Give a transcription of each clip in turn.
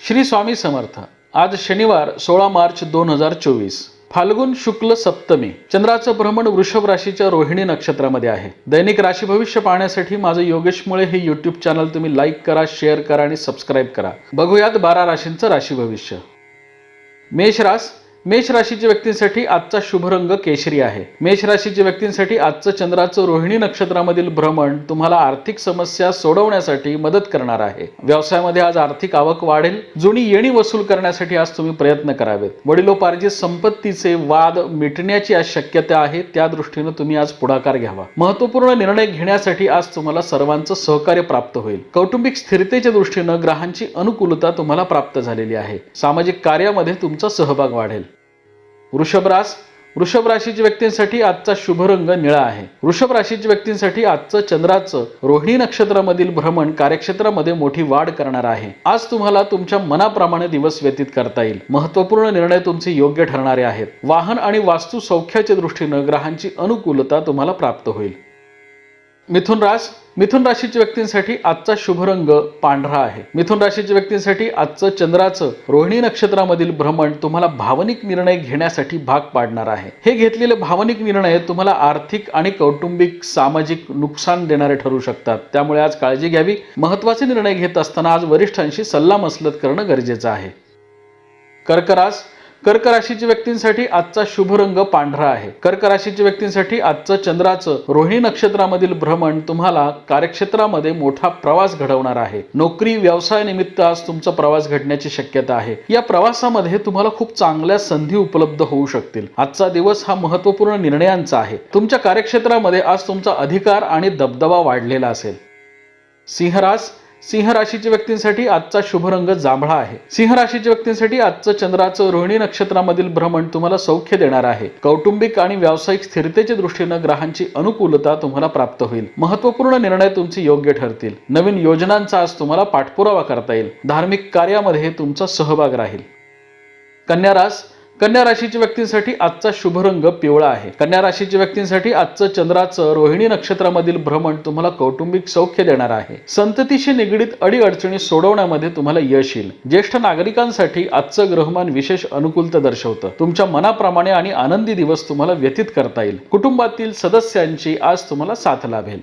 श्री स्वामी समर्थ. आज शनिवार सोळा मार्च दोन हजार चोवीस. फाल्गुन शुक्ल सप्तमी. चंद्राचं भ्रमण वृषभ राशीच्या रोहिणी नक्षत्रामध्ये आहे. दैनिक राशी भविष्य पाहण्यासाठी माझं योगेश मुळे हे युट्यूब चॅनल तुम्ही लाईक करा शेअर करा आणि सबस्क्राईब करा. बघूयात बारा राशींचं राशी भविष्य. मेष रास मेष राशीच्या व्यक्तींसाठी आजचा शुभ रंग केशरी आहे. मेष राशीच्या व्यक्तींसाठी आजचं चंद्राचं रोहिणी नक्षत्रामधील भ्रमण तुम्हाला आर्थिक समस्या सोडवण्यासाठी मदत करणार आहे. व्यवसायामध्ये आज आर्थिक आवक वाढेल. जुनी येणी वसूल करण्यासाठी आज तुम्ही प्रयत्न करावेत. वडिलोपार्जित संपत्तीचे वाद मिटण्याची आज शक्यता आहे. त्या दृष्टीनं तुम्ही आज पुढाकार घ्यावा. महत्त्वपूर्ण निर्णय घेण्यासाठी आज तुम्हाला सर्वांचं सहकार्य प्राप्त होईल. कौटुंबिक स्थिरतेच्या दृष्टीनं ग्रहांची अनुकूलता तुम्हाला प्राप्त झालेली आहे. सामाजिक कार्यामध्ये तुमचा सहभाग वाढेल. वृषभ रास. वृषभ राशीच्या व्यक्तींसाठी आजचा शुभ रंग निळा आहे. वृषभ राशीच्या व्यक्तींसाठी आजचं चंद्राचं रोहिणी नक्षत्रामधील भ्रमण कार्यक्षेत्रामध्ये मोठी वाढ करणार आहे. आज तुम्हाला तुमच्या मनाप्रमाणे दिवस व्यतीत करता येईल. महत्त्वपूर्ण निर्णय तुमचे योग्य ठरणारे आहेत. वाहन आणि वास्तू सौख्याच्या दृष्टीनं ग्रहांची अनुकूलता तुम्हाला प्राप्त होईल. मिथुन रास मिथुन राशीच्या व्यक्तींसाठी आजचा शुभ रंग पांढरा आहे. मिथुन राशीच्या व्यक्तींसाठी आजचं चंद्राचं रोहिणी नक्षत्रामधील भ्रमण तुम्हाला भावनिक निर्णय घेण्यासाठी भाग पाडणार आहे. हे घेतलेले भावनिक निर्णय तुम्हाला आर्थिक आणि कौटुंबिक सामाजिक नुकसान देणारे ठरू शकतात. त्यामुळे आज काळजी घ्यावी. महत्त्वाचे निर्णय घेत असताना आज वरिष्ठांशी सल्लामसलत करणं गरजेचं आहे. कर्करास कर्क राशीच्या व्यक्तींसाठी आजचा शुभ रंग पांढरा आहे. कर्क राशीच्या व्यक्तींसाठी आजचं चंद्राचं रोहिणी नक्षत्रामधील भ्रमण तुम्हाला कार्यक्षेत्रामध्ये मोठा प्रवास घडवणार आहे. नोकरी व्यवसाय निमित्त आज तुमचा प्रवास घडण्याची शक्यता आहे. या प्रवासामध्ये तुम्हाला खूप चांगल्या संधी उपलब्ध होऊ शकतील. आजचा दिवस हा महत्त्वपूर्ण निर्णयांचा आहे. तुमच्या कार्यक्षेत्रामध्ये आज तुमचा अधिकार आणि दबदबा वाढलेला असेल. सिंहरास सिंह राशीच्या व्यक्तींसाठी आजचा शुभ रंग जांभळा आहे. सिंह राशीच्या व्यक्तींसाठी आजचं चंद्राचं रोहिणी नक्षत्रामधील भ्रमण तुम्हाला सौख्य देणार आहे. कौटुंबिक आणि व्यावसायिक स्थिरतेच्या दृष्टीनं ग्रहांची अनुकूलता तुम्हाला प्राप्त होईल. महत्त्वपूर्ण निर्णय तुमचे योग्य ठरतील. नवीन योजनांचा आज तुम्हाला पाठपुरावा करता येईल. धार्मिक कार्यामध्ये तुमचा सहभाग राहील. कन्या रास कन्या राशीच्या व्यक्तींसाठी आजचा शुभ रंग पिवळा आहे. कन्या राशीच्या व्यक्तींसाठी आजचं चंद्राचं रोहिणी नक्षत्रामधील भ्रमण तुम्हाला कौटुंबिक सौख्य देणार आहे. संततीशी निगडीत अडीअडचणी सोडवण्यामध्ये तुम्हाला यश येईल. ज्येष्ठ नागरिकांसाठी आजचं ग्रहमान विशेष अनुकूलता दर्शवतं. तुमच्या मनाप्रमाणे आणि आनंदी दिवस तुम्हाला व्यतीत करता येईल. कुटुंबातील सदस्यांची आज तुम्हाला साथ लाभेल.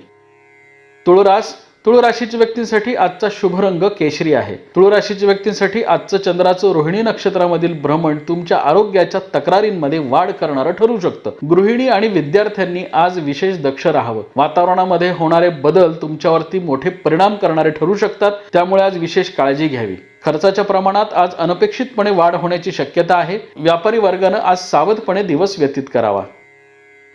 तुळरास तुळ राशीच्या व्यक्तींसाठी आजचा शुभ रंग केशरी आहे. तुळ राशीच्या व्यक्तींसाठी आजचं चंद्राचं रोहिणी नक्षत्रामधील भ्रमण तुमच्या आरोग्याच्या तक्रारींमध्ये वाढ करणारं ठरू शकतं. गृहिणी आणि विद्यार्थ्यांनी आज विशेष दक्ष राहावं. वातावरणामध्ये होणारे बदल तुमच्यावरती मोठे परिणाम करणारे ठरू शकतात. त्यामुळे आज विशेष काळजी घ्यावी. खर्चाच्या प्रमाणात आज अनपेक्षितपणे वाढ होण्याची शक्यता आहे. व्यापारी वर्गानं आज सावधपणे दिवस व्यतीत करावा.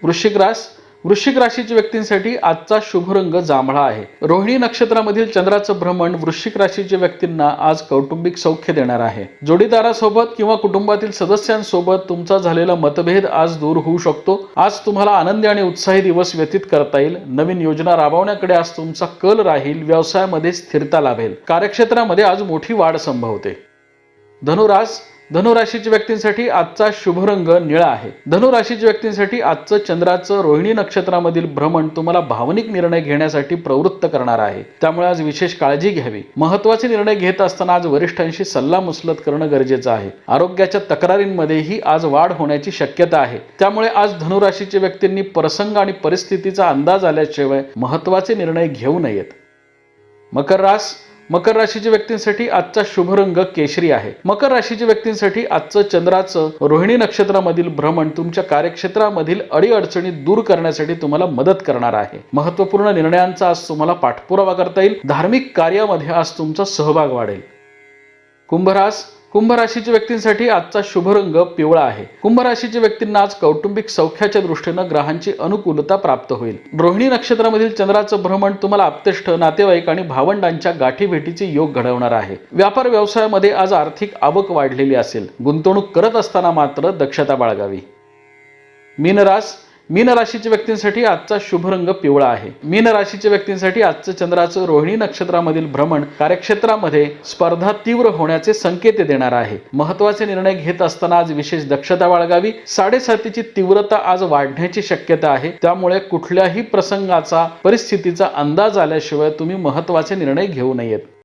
वृश्चिक रास वृश्चिक राशीच्या व्यक्तींसाठी आजचा शुभ रंग जांभळा आहे. रोहिणी नक्षत्रामधील चंद्राचं भ्रमण वृश्चिक राशीच्या व्यक्तींना आज कौटुंबिक सौख्य देणार आहे. जोडीदारासोबत किंवा कुटुंबातील सदस्यांसोबत तुमचा झालेला मतभेद आज दूर होऊ शकतो. आज तुम्हाला आनंदी आणि उत्साही दिवस व्यतीत करता येईल. नवीन योजना राबवण्याकडे आज तुमचा कल राहील. व्यवसायामध्ये स्थिरता लाभेल. कार्यक्षेत्रामध्ये आज मोठी वाढ संभवते. धनुरास धनुराशीच्या व्यक्तींसाठी आजचा शुभ रंग निळा आहे. धनुराशीच्या व्यक्तींसाठी आजचं चंद्राचं रोहिणी नक्षत्रामधील भ्रमण तुम्हाला भावनिक निर्णय घेण्यासाठी प्रवृत्त करणार आहे. त्यामुळे आज विशेष काळजी घ्यावी. महत्त्वाचे निर्णय घेत असताना आज वरिष्ठांशी सल्लामसलत करणं गरजेचं आहे. आरोग्याच्या तक्रारींमध्येही आज वाढ होण्याची शक्यता आहे. त्यामुळे आज धनुराशीच्या व्यक्तींनी प्रसंग आणि परिस्थितीचा अंदाज आल्याशिवाय महत्त्वाचे निर्णय घेऊ नयेत. मकर रास मकर राशीच्या व्यक्तींसाठी आजचा शुभ रंग केशरी आहे. मकर राशीच्या व्यक्तींसाठी आजचं चंद्राचं रोहिणी नक्षत्रामधील भ्रमण तुमच्या कार्यक्षेत्रामधील अडीअडचणी दूर करण्यासाठी तुम्हाला मदत करणार आहे. महत्त्वपूर्ण निर्णयांचा आज तुम्हाला पाठपुरावा करता येईल. धार्मिक कार्यामध्ये आज तुमचा सहभाग वाढेल. कुंभरास कुंभ राशीच्या व्यक्तींसाठी आजचा शुभ रंग पिवळा आहे. कुंभ राशीच्या व्यक्तींना आज कौटुंबिक सौख्याच्या दृष्टीनं ग्रहांची अनुकूलता प्राप्त होईल. रोहिणी नक्षत्रामधील चंद्राचं भ्रमण तुम्हाला आप्तेष्ट नातेवाईक आणि भावंडांच्या गाठीभेटीचे योग घडवणार आहे. व्यापार व्यवसायामध्ये आज आर्थिक आवक वाढलेली असेल. गुंतवणूक करत असताना मात्र दक्षता बाळगावी. मीनरास मीन राशीच्या व्यक्तींसाठी आजचा शुभ रंग पिवळा आहे. मीन राशीच्या व्यक्तींसाठी आजचं चंद्राचं रोहिणी नक्षत्रामधील भ्रमण कार्यक्षेत्रामध्ये स्पर्धा तीव्र होण्याचे संकेत देणार आहे. महत्त्वाचे निर्णय घेत असताना आज विशेष दक्षता बाळगावी. साडेसातीची तीव्रता आज वाढण्याची शक्यता आहे. त्यामुळे कुठल्याही प्रसंगाचा परिस्थितीचा अंदाज आल्याशिवाय तुम्ही महत्त्वाचे निर्णय घेऊ नयेत.